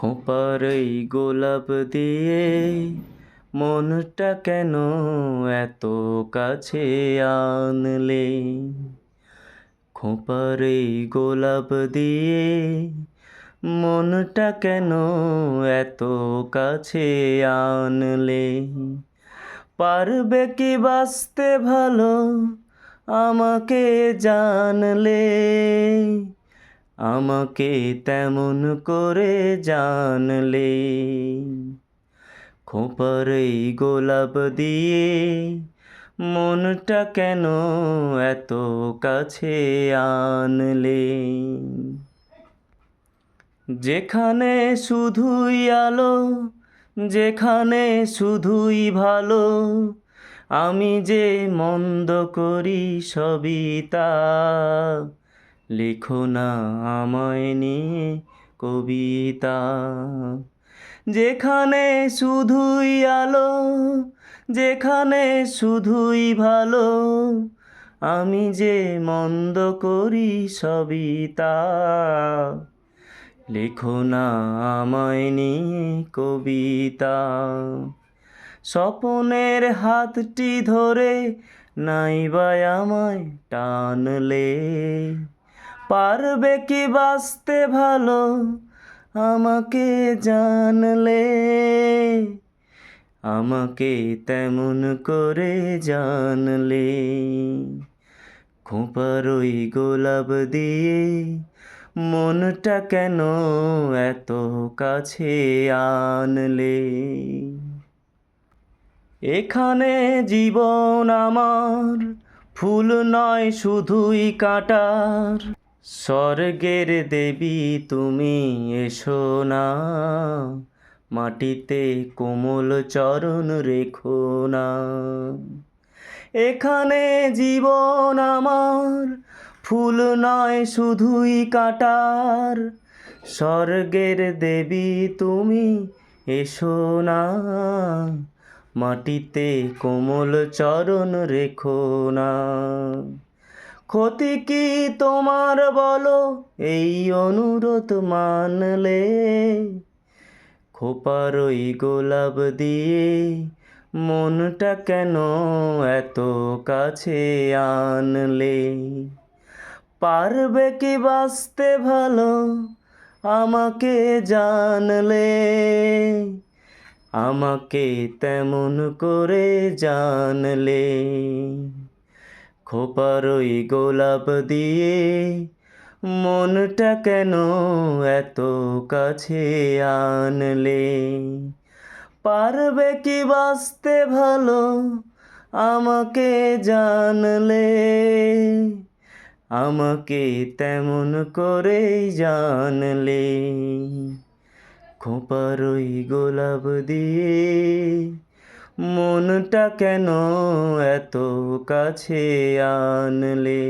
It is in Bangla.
খোঁপার এই গোলাপ দিয়ে, মনটা কেন এত কাছে আনলে? খোঁপার এই গোলাপ দিয়ে, মনটা কেন এত কাছে আনলে? পারবে কি বাঁচতে ভালো আমাকে জানলে? আমাকে তেমন করে জানলে। খোঁপার এই গোলাপ দিয়ে মনটা কেন এত কাছে আনলে? যেখানে শুধুই আলো, যেখানে শুধুই ভালো, আমি যে মন্দ করি সবই তা। লিখো না আমায় নিয়ে কবিতা। যেখানে শুধুই আলো, যেখানে শুধুই ভালো, আমি যে মন্দ করি সবিতা লেখো না আমায় নিয়ে কবিতা। স্বপনের হাতটি ধরে নাইবাই আমায় টানলে। পারবে কি বাঁচতে ভালো? আমাকে জানলে, আমাকে তেমন করে জানলে। খোঁপার ওই গোলাপ দিয়ে মনটা কেন এত কাছে আনলে? এখানে জীবন আমার, ফুল নয় শুধুই কাটার। স্বর্গের দেবী, তুমি এসো না। মাটিতে কোমল চরণ রেখো না। এখানে জীবন আমার, ফুল নয় শুধুই কাটার। স্বর্গের দেবী, তুমি এসো না। মাটিতে কোমল চরণ রেখো না। ক্ষতি কি তোমার বলো? এই অনুরোধ মানলে খোপার ওই গোলাপ দিয়ে মনটা কেন এত কাছে আনলে? পারবে কি বাঁচতে ভালো? আমাকে জানলে। আমাকে তেমন করে জানলে। খোপার ওই গোলাপ দিয়ে মনটা কেন এত কাছে আনলে? পারবে কি বাঁচতে ভালো আমাকে জানলে? আমাকে তেমন করে জানলে। খোঁপার ওই গোলাপ দিয়ে মনটা কেন এত কাছে আনলে?